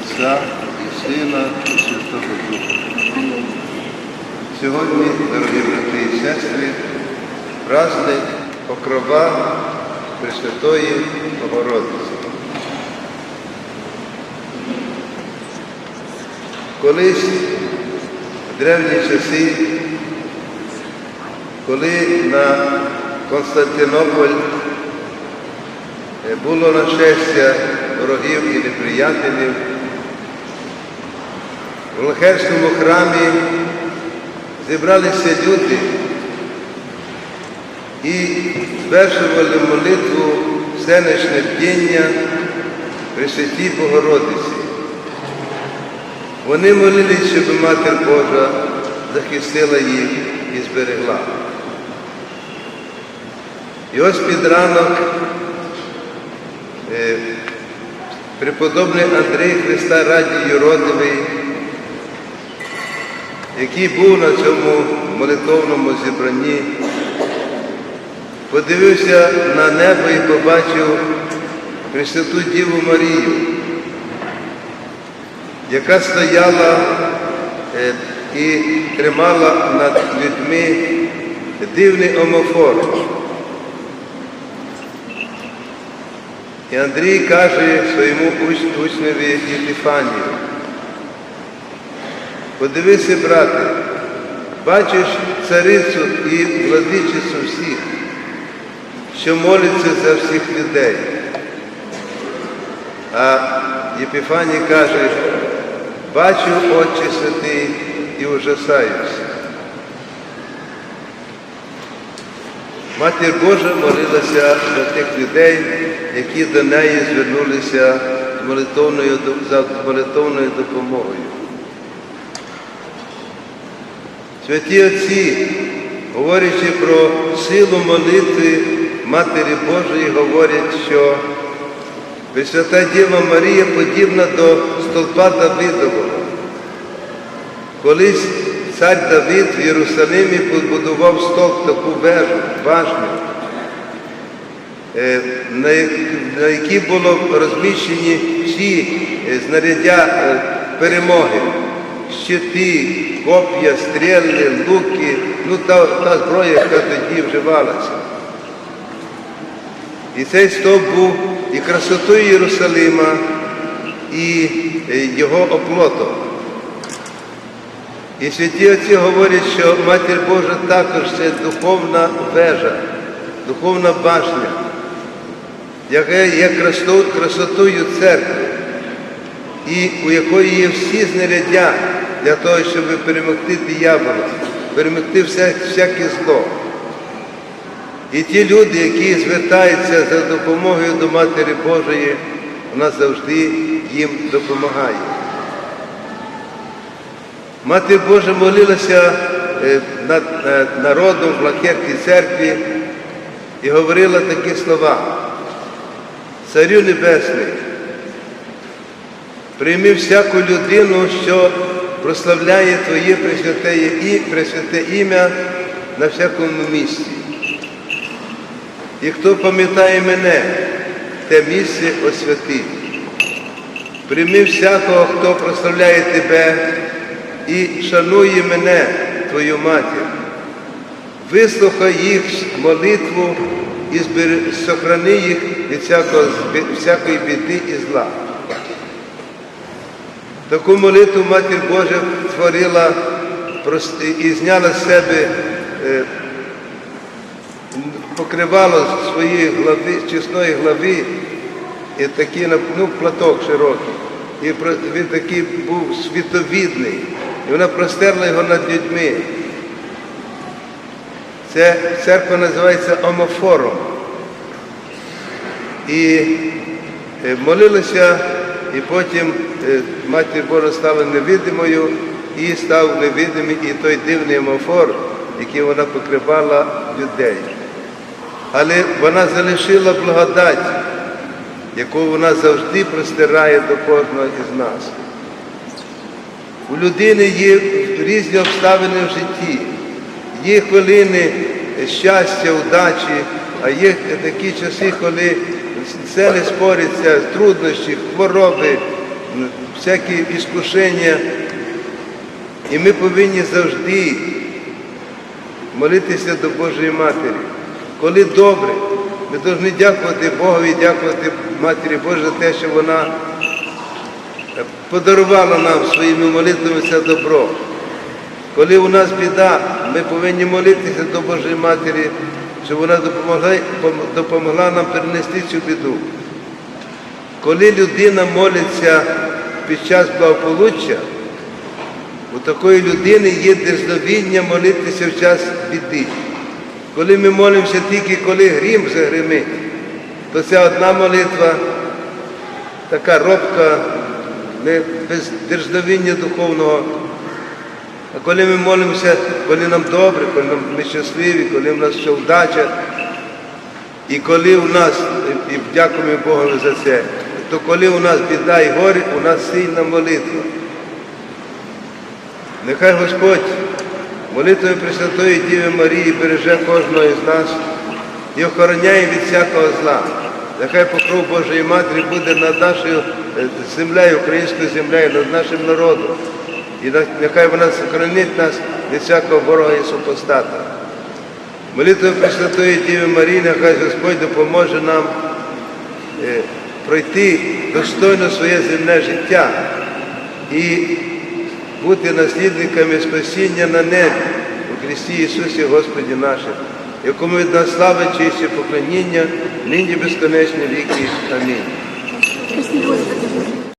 Отця і Сина і Святого Духа. Сьогодні, дорогі брати і сестри, праздник Покрова Пресвятої Богородиці. Колись в древні часи, коли на Константинополь е, було нашестя ворогів і неприятелів, в Лахерському храмі зібралися люди і звершували молитву всеночне бдіння Пресвятій Богородиці. Вони молились, щоб Матір Божа захистила їх і зберегла. І ось під ранок е, преподобний Андрій Христа Радій Юродивий, який був на цьому молитовному зібранні, подивився на небо і побачив Пресвяту Діву Марію, яка стояла е, і тримала над людьми дивний омофор. І Андрій каже своєму уч- учневі Єпіфанію, подивися, брате, бачиш царицю і владичицю всіх, що моляться за всіх людей. А Єпіфаній каже, бачу, Отче святий, і ужасаюся. Матір Божа молилася за тих людей, які до неї звернулися з молитовною, за молитовною допомогою. Святі Отці, говорячи про силу молитви Матері Божої, говорять, що Пресвята Діва Марія подібна до столпа Давидового. Колись цар Давид в Єрусалимі побудував стовп таку вежу, башню, е, на якій було розміщені всі е, знаряддя е, перемоги, щити, коп'я, стріли, луки, ну та, та зброя, яка тоді вживалася. І цей стовп був і красотою Єрусалима, і е, його оплотом. І святі отці говорять, що Матір Божа також це духовна вежа, духовна башня, яка є красотою церкви, і у якої є всі знаряддя для того, щоб перемогти диявола, перемогти вся- всяке зло. І ті люди, які звертаються за допомогою до Матері Божої, вона завжди їм допомагає. Мати Божа молилася е, над е, народом в Лакерській церкві і говорила такі слова. Царю Небесний, прийми всяку людину, що прославляє Твоє пресвяте, і, пресвяте ім'я на всякому місці. І хто пам'ятає мене, те місце освяти. Прийми всякого, хто прославляє тебе і шанує мене, Твою матір. Вислухай їх молитву і збери- сохрани їх від всякої біди і зла. Таку молитву Матір Божа творила і зняла з себе е, покривало своєї глави, чесної глави, і такий ну, платок широкий. І він такий був світовідний. І вона простерла його над людьми. Це церква називається омофором. І е, молилася, і потім е, Матір Божа стала невидимою, і став невидимий і той дивний омофор, який вона покривала людей. Але вона залишила благодать, яку вона завжди простирає до кожного із нас. У людини є різні обставини в житті, є хвилини щастя, удачі, а є такі часи, коли все не спориться, труднощі, хвороби, всякі іскушення. І ми повинні завжди молитися до Божої Матері. Коли добре, ми повинні дякувати Богові, дякувати Матері Божій за те, що вона е, подарувала нам своїми молитвами це добро. Коли у нас біда, ми повинні молитися до Божої Матері, щоб вона допомогла, допомогла нам перенести цю біду. Коли людина молиться під час благополуччя, у такої людини є дерзновіння молитися в час біди. Коли ми молимося тільки коли грім загримить, то це одна молитва, така робка, без дерзновіння духовного. А коли ми молимося, коли нам добре, коли нам ми щасливі, коли в нас все вдача, і коли у нас, і дякуємо Богу за це, то коли у нас біда і горе, у нас сильна молитва. Нехай Господь молитвою Пресвятої Діви Марії береже кожного із нас і охороняє від всякого зла. Нехай покров Божої Матері буде над нашою е, землею, українською землею, над нашим народом. І нехай вона сохранить нас від всякого ворога і супостата. Молитвою Пресвятої Діви Марії, нехай Господь допоможе нам е, пройти достойно своє земне життя і бути наслідниками спасіння на небі у Христі Ісусі Господі нашим, якому від нас слава, честь і поклоніння, нині безконечні віки. Амінь.